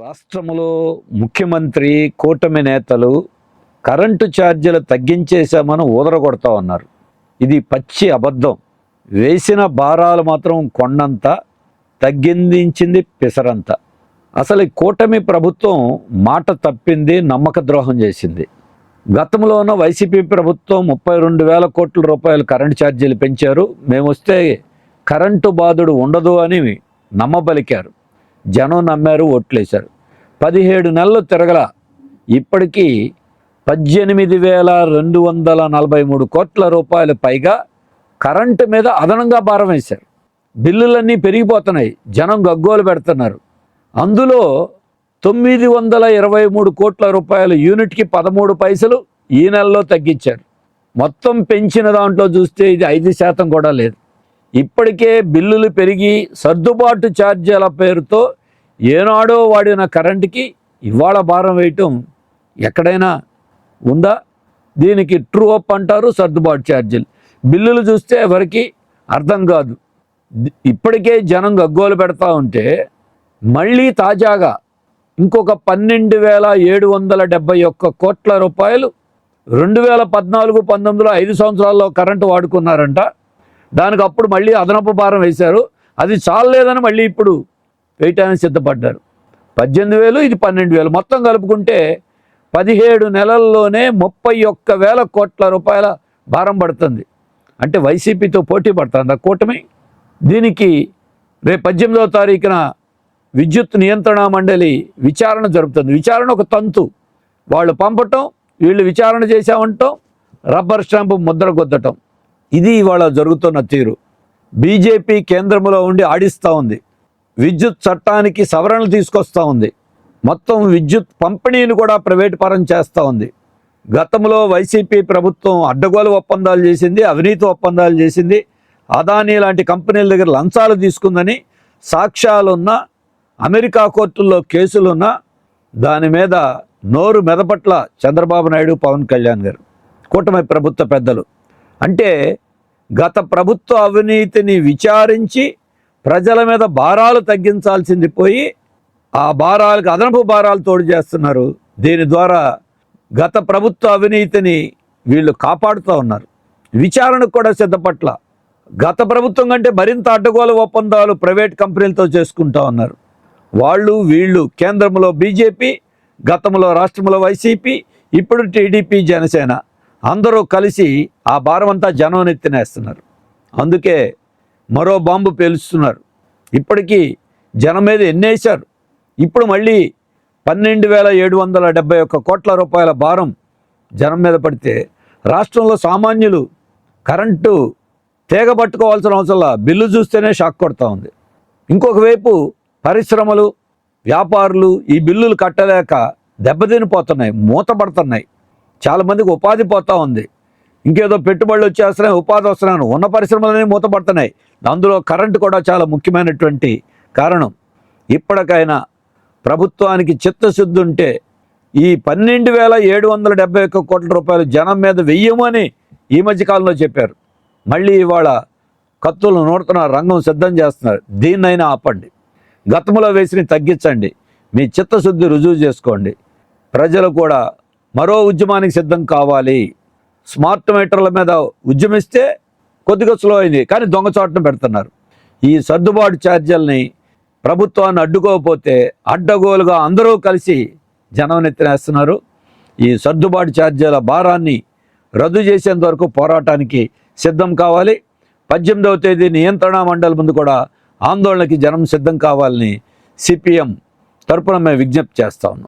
రాష్ట్రంలో ముఖ్యమంత్రి కూటమి నేతలు కరెంటు ఛార్జీలు తగ్గించేశామని ఊదరగొడతా ఉన్నారు. ఇది పచ్చి అబద్ధం. వేసిన భారాలు మాత్రం కొండంత తగ్గిందించింది పిసరంత. అసలు కూటమి ప్రభుత్వం మాట తప్పింది నమ్మక ద్రోహం చేసింది. గతంలో ఉన్న వైసీపీ ప్రభుత్వం ముప్పై రెండు వేల కోట్ల రూపాయలు కరెంటు ఛార్జీలు పెంచారు. మేము వస్తే కరెంటు బాధుడు ఉండదు అని నమ్మబలికారు. జనం నమ్మారు ఓట్లేశారు. పదిహేడు నెలలు తిరగల ఇప్పటికీ పద్దెనిమిది వేల రెండు వందల నలభై మూడు కోట్ల రూపాయలు పైగా కరెంటు మీద అదనంగా భారం వేశారు. బిల్లులన్నీ పెరిగిపోతున్నాయి. జనం గగ్గోలు పెడుతున్నారు. అందులో తొమ్మిది వందల ఇరవై మూడు కోట్ల రూపాయలు యూనిట్కి పదమూడు పైసలు ఈ నెలలో తగ్గించారు. మొత్తం పెంచిన దాంట్లో చూస్తే ఇది ఐదు శాతం కూడా లేదు. ఇప్పటికే బిల్లులు పెరిగి సర్దుబాటు ఛార్జీల పేరుతో ఏనాడో వాడిన కరెంటుకి ఇవాళ భారం వేయటం ఎక్కడైనా ఉందా? దీనికి ట్రూ అప్ అంటారు సర్దుబాటు ఛార్జీలు. బిల్లులు చూస్తే ఎవరికి అర్థం కాదు. ఇప్పటికే జనం గగ్గోలు పెడతా ఉంటే మళ్ళీ తాజాగా ఇంకొక పన్నెండు వేల ఏడు వందల డెబ్బై ఒక్క కోట్ల రూపాయలు రెండు వేల పద్నాలుగు పంతొమ్మిదిలో ఐదు సంవత్సరాల్లో కరెంటు వాడుకున్నారంట. దానికి అప్పుడు మళ్ళీ అదనపు భారం వేశారు. అది చాలలేదని మళ్ళీ ఇప్పుడు వేయటానికి సిద్ధపడ్డారు. పద్దెనిమిది వేలు ఇది పన్నెండు వేలు. మొత్తం కలుపుకుంటే పదిహేడు నెలల్లోనే ముప్పై ఒక్క వేల కోట్ల రూపాయల భారం పడుతుంది. అంటే వైసీపీతో పోటీ పడుతుంది ఆ కూటమి. దీనికి రేపు పద్దెనిమిదవ తారీఖున విద్యుత్ నియంత్రణ మండలి విచారణ జరుపుతుంది. విచారణ ఒక తంతు. వాళ్ళు పంపటం వీళ్ళు విచారణ చేశామంటాం రబ్బర్ స్టాంపు ముద్ర గుద్దటం. ఇది ఇవాళ జరుగుతున్న తీరు. బీజేపీ కేంద్రంలో ఉండి ఆడిస్తూ ఉంది. విద్యుత్ చట్టానికి సవరణలు తీసుకొస్తూ ఉంది. మొత్తం విద్యుత్ పంపిణీని కూడా ప్రైవేట్ పరం చేస్తూ ఉంది. గతంలో వైసీపీ ప్రభుత్వం అడ్డగోలు ఒప్పందాలు చేసింది అవినీతి ఒప్పందాలు చేసింది. అదానీ లాంటి కంపెనీల దగ్గర లంచాలు తీసుకుందని సాక్ష్యాలున్న అమెరికా కోర్టుల్లో కేసులున్న దాని మీద నోరు మెదపట్ల చంద్రబాబు నాయుడు పవన్ కళ్యాణ్ గారు. కూటమి ప్రభుత్వ పెద్దలు. అంటే గత ప్రభుత్వ అవినీతిని విచారించి ప్రజల మీద భారాలు తగ్గించాల్సింది పోయి ఆ భారాలకు అదనపు భారాలు తోడు చేస్తున్నారు. దీని ద్వారా గత ప్రభుత్వ అవినీతిని వీళ్ళు కాపాడుతూ ఉన్నారు. విచారణకు కూడా సిద్ధపట్ల గత ప్రభుత్వం కంటే మరింత అడ్డగోల ఒప్పందాలు ప్రైవేట్ కంపెనీలతో చేసుకుంటా ఉన్నారు. వాళ్ళు వీళ్ళు కేంద్రంలో బీజేపీ గతంలో రాష్ట్రంలో వైసీపీ ఇప్పుడు టీడీపీ జనసేన. అందరూ కలిసి ఆ భారం అంతా జనం ఎత్తినేస్తున్నారు. అందుకే మరో బాంబు పేలుస్తున్నారు. ఇప్పటికీ జనం మీద ఎన్నేశారు. ఇప్పుడు మళ్ళీ పన్నెండు వేల ఏడు వందల డెబ్బై ఒక్క కోట్ల రూపాయల భారం జనం మీద పడితే రాష్ట్రంలో సామాన్యులు కరెంటు తీగ పట్టుకోవాల్సిన అవసరంలా బిల్లు చూస్తేనే షాక్ కొడతా ఉంది. ఇంకొక వైపు పరిశ్రమలు వ్యాపారులు ఈ బిల్లులు కట్టలేక దెబ్బతినిపోతున్నాయి మూతపడుతున్నాయి. చాలామందికి ఉపాధి పోతా ఉంది. ఇంకేదో పెట్టుబడులు వచ్చేస్తున్నాయి ఉపాధి వస్తున్నాను ఉన్న పరిశ్రమలనే మూతపడుతున్నాయి. అందులో కరెంటు కూడా చాలా ముఖ్యమైనటువంటి కారణం. ఇప్పటికైనా ప్రభుత్వానికి చిత్తశుద్ధి ఉంటే ఈ పన్నెండు వేల ఏడు వందల డెబ్బై ఒక్క కోట్ల రూపాయలు జనం మీద వెయ్యమని ఈ మధ్యకాలంలో చెప్పారు. మళ్ళీ ఇవాళ కత్తులు నూడుతున్న రంగం సిద్ధం చేస్తున్నారు. దీన్నైనా ఆపండి. గతంలో వేసిని తగ్గించండి. మీ చిత్తశుద్ధి రుజువు చేసుకోండి. ప్రజలు కూడా మరో ఉద్యమానికి సిద్ధం కావాలి. స్మార్ట్ మీటర్ల మీద ఉద్యమిస్తే కొద్దిగా స్లో అయింది కానీ దొంగచాటును పెడుతున్నారు. ఈ సర్దుబాటు ఛార్జీలని ప్రభుత్వాన్ని అడ్డుకోకపోతే అడ్డగోలుగా అందరూ కలిసి జనం ఎత్తినేస్తున్నారు ఈ సర్దుబాటు ఛార్జీల భారాన్ని రద్దు చేసేంత వరకు పోరాటానికి సిద్ధం కావాలి. పద్దెనిమిదవ తేదీ నియంత్రణ మండలి ముందు కూడా ఆందోళనకి జనం సిద్ధం కావాలని సిపిఎం తరపున మేము విజ్ఞప్తి చేస్తా ఉన్నాం.